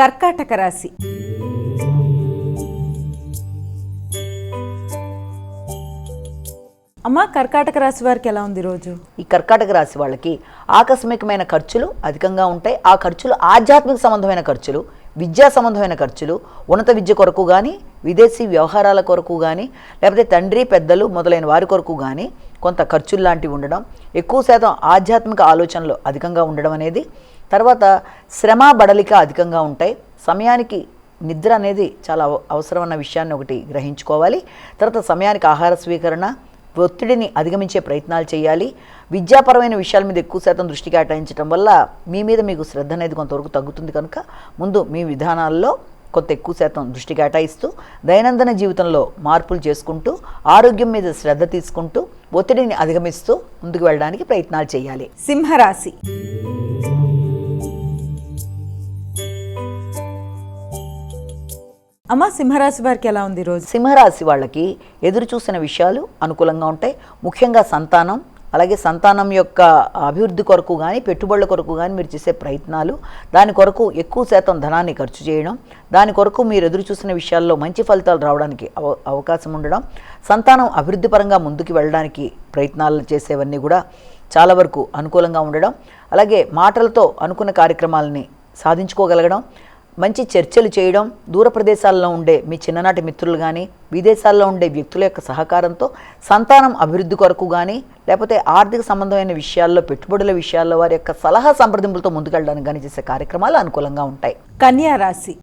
కర్కాటక రాశి. అమ్మా కర్కాటక రాశి వారికి ఎలా ఉంది రోజు ఈ కర్కాటక రాశి వాళ్ళకి ఆకస్మికమైన ఖర్చులు అధికంగా ఉంటాయి. ఆ ఖర్చులు ఆధ్యాత్మిక సంబంధమైన ఖర్చులు విద్యా సంబంధమైన ఖర్చులు ఉన్నత విద్య కొరకు కానీ విదేశీ వ్యవహారాల కొరకు కానీ లేకపోతే తండ్రి పెద్దలు మొదలైన వారి కొరకు కానీ కొంత ఖర్చులు లాంటివి ఉండడం ఎక్కువ శాతం ఆధ్యాత్మిక ఆలోచనలు అధికంగా ఉండడం అనేది తర్వాత శ్రమ బడలిక అధికంగా ఉంటాయి. సమయానికి నిద్ర అనేది చాలా అవసరం అన్న విషయాన్ని ఒకటి గ్రహించుకోవాలి. తర్వాత సమయానికి ఆహార స్వీకరణ ఒత్తిడిని అధిగమించే ప్రయత్నాలు చేయాలి. విద్యాపరమైన విషయాల మీద ఎక్కువ శాతం దృష్టి కేటాయించడం వల్ల మీ మీద మీకు శ్రద్ధ అనేది కొంతవరకు తగ్గుతుంది కనుక ముందు మీ విధానాల్లో కొంత ఎక్కువ శాతం దృష్టి కేటాయిస్తూ దైనందిన జీవితంలో మార్పులు చేసుకుంటూ ఆరోగ్యం మీద శ్రద్ధ తీసుకుంటూ ఒత్తిడిని అధిగమిస్తూ ముందుకు వెళ్ళడానికి ప్రయత్నాలు చేయాలి. సింహరాశి. అమ్మా సింహరాశి వారికి ఎలా ఉంది రోజు? సింహరాశి వాళ్ళకి ఎదురు చూసిన విషయాలు అనుకూలంగా ఉంటాయి. ముఖ్యంగా సంతానం అలాగే సంతానం యొక్క అభివృద్ధి కొరకు కానీ పెట్టుబడుల కొరకు కానీ మీరు చేసే ప్రయత్నాలు దాని కొరకు ఎక్కువ శాతం ధనాన్ని ఖర్చు చేయడం దాని కొరకు మీరు ఎదురు చూసిన విషయాల్లో మంచి ఫలితాలు రావడానికి అవ అవకాశం ఉండడం సంతానం అభివృద్ధి పరంగా ముందుకు వెళ్ళడానికి ప్రయత్నాలు చేసేవన్నీ కూడా చాలా వరకు అనుకూలంగా ఉండడం అలాగే మాటలతో అనుకున్న కార్యక్రమాలని సాధించుకోగలగడం మంచి చర్చలు చేయడం దూర ప్రదేశాల్లో ఉండే మీ చిన్ననాటి మిత్రులు కానీ విదేశాల్లో ఉండే వ్యక్తుల యొక్క సహకారంతో సంతానం అభివృద్ధి కొరకు కానీ లేకపోతే ఆర్థిక సంబంధమైన విషయాల్లో పెట్టుబడుల విషయాల్లో వారి యొక్క సలహా సంప్రదింపులతో ముందుకెళ్ళడానికి కానీ చేసే కార్యక్రమాలు అనుకూలంగా ఉంటాయి. కన్యా రాశి.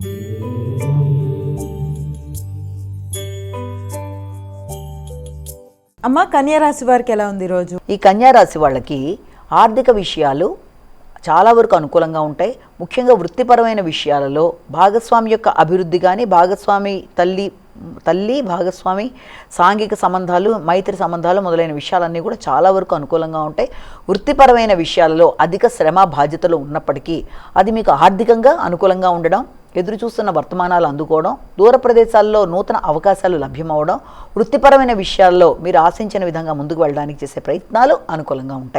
అమ్మా కన్యా రాశి వారికి ఎలా ఉంది రోజు? ఈ కన్యా రాశి వాళ్ళకి ఆర్థిక విషయాలు చాలా వరకు అనుకూలంగా ఉంటాయి. ముఖ్యంగా వృత్తిపరమైన విషయాలలో భాగస్వామి యొక్క అభివృద్ధి కానీ భాగస్వామి తల్లి తల్లి భాగస్వామి సాంఘిక సంబంధాలు మైత్రి సంబంధాలు మొదలైన విషయాలన్నీ కూడా చాలా వరకు అనుకూలంగా ఉంటాయి. వృత్తిపరమైన విషయాలలో అధిక శ్రమ బాధ్యతలు ఉన్నప్పటికీ అది మీకు ఆర్థికంగా అనుకూలంగా ఉండడం ఎదురు చూస్తున్న వర్తమానాలు అందుకోవడం దూర ప్రదేశాల్లో నూతన అవకాశాలు లభ్యమవడం వృత్తిపరమైన విషయాల్లో మీరు ఆశించిన విధంగా ముందుకు వెళ్ళడానికి చేసే ప్రయత్నాలు అనుకూలంగా ఉంటాయి.